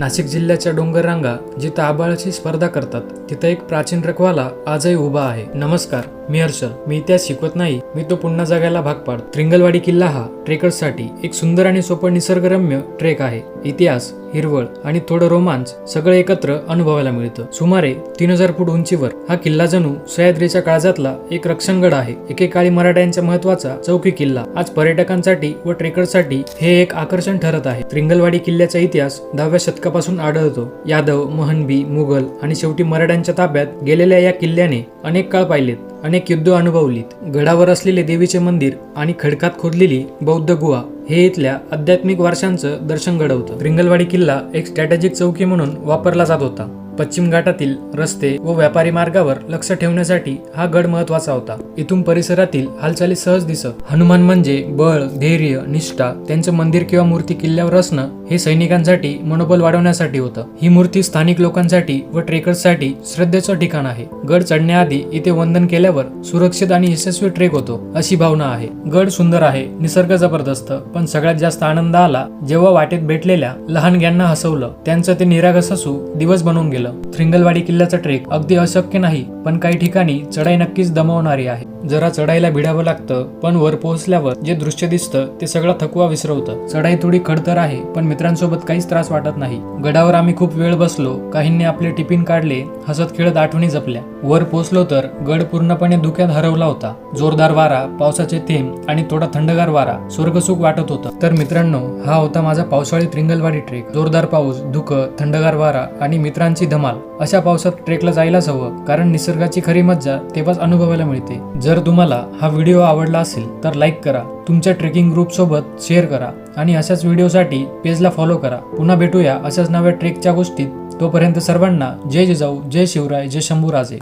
नाशिक जिल्ह्याच्या डोंगर रांगा जिथं आबाळाची स्पर्धा करतात तिथं एक प्राचीन रखवाला आजही उभा आहे. नमस्कार. मी हर्ष मी इतिहास शिकवत नाही मी तो पुन्हा जगायला भाग पाड. त्रिंगलवाडी किल्ला हा ट्रेकर्ससाठी एक सुंदर आणि सोपं निसर्गरम्य ट्रेक आहे. इतिहास हिरवळ आणि थोडं रोमांच सगळं एकत्र अनुभवायला मिळतं. सुमारे तीन हजार फूट उंचीवर हा किल्ला जणू सह्याद्रीच्या काळजातला एक रक्षणगड आहे. एकेकाळी मराठ्यांच्या महत्त्वाचा चौकी किल्ला. आज पर्यटकांसाठी व ट्रेकर्ससाठी हे एक आकर्षण ठरत आहे. त्रिंगलवाडी किल्ल्याचा इतिहास दहाव्या शतकापासून आढळतो. यादव महनबी मुघल आणि शेवटी मराठ्यांच्या ताब्यात गेलेल्या या किल्ल्याने अनेक काळ पाहिलेत. अनेक युद्ध अनुभवलीत. गडावर असलेले देवीचे मंदिर आणि खडकात खोदलेली बौद्ध गुहा हे इथल्या आध्यात्मिक वारशांचं दर्शन घडवतं. रिंगलवाडी किल्ला एक स्ट्रॅटेजिक चौकी म्हणून वापरला जात होता. पश्चिम घाटातील रस्ते व व्यापारी मार्गावर लक्ष ठेवण्यासाठी हा गड महत्त्वाचा होता. इथून परिसरातील हालचाली सहज दिसत. हनुमान म्हणजे बळ धैर्य निष्ठा त्यांचं मंदिर किंवा मूर्ती किल्ल्यावर असणं हे सैनिकांसाठी मनोबल वाढवण्यासाठी होतं. ही मूर्ती स्थानिक लोकांसाठी व ट्रेकर्ससाठी श्रद्धेचं ठिकाण आहे. गड चढण्याआधी इथे वंदन केल्यावर सुरक्षित आणि यशस्वी ट्रेक होतो अशी भावना आहे. गड सुंदर आहे निसर्ग जबरदस्त पण सगळ्यात जास्त आनंद आला जेव्हा वाटेत भेटलेल्या लहान ग्यांना हसवलं. त्यांचं ते निरागस असू दिवस बनवून गेलं. थ्रिंगलवाडी किल्ल्याचा ट्रेक अगदी अशक्य नाही पण काही ठिकाणी चढाई नक्कीच दमवणारी आहे. जरा चढाईला भिडावं लागतं पण वर पोहोचल्यावर जे दृश्य दिसतं ते सगळं थकवा विसरवतं. चढाई थोडी खडतर आहे पण मित्रांसोबत काहीच त्रास वाटत नाही. गडावर आम्ही खूप वेळ बसलो काहींनी आपले टिफिन काढले हसत खेळत आठवणी जपल्या. वर पोहोचलो तर गड पूर्णपणे धुक्यात हरवला होता. जोरदार वारा पावसाचे थेंब आणि थोडा थंडगार वारा स्वर्गसुख वाटत होतं. तर मित्रांनो हा होता माझा पावसाळी त्रिंगलवाडी ट्रेक जोरदार पाऊस धुकं थंडगार वारा आणि मित्रांची धमाल. अशा पावसात ट्रेकला जायलाच हवं कारण निसर्गाची खरी मज्जा तेव्हाच अनुभवायला मिळते. जर जर तुम्हाला हा व्हिडिओ आवडला असेल तर लाईक करा तुमच्या ट्रेकिंग ग्रुपसोबत शेअर करा आणि अशाच व्हिडिओसाठी पेजला फॉलो करा. पुन्हा भेटूया अशाच नव्या ट्रेकच्या गोष्टीत. तोपर्यंत सर्वांना जय जिजाऊ जय शिवराय जय शंभूराजे.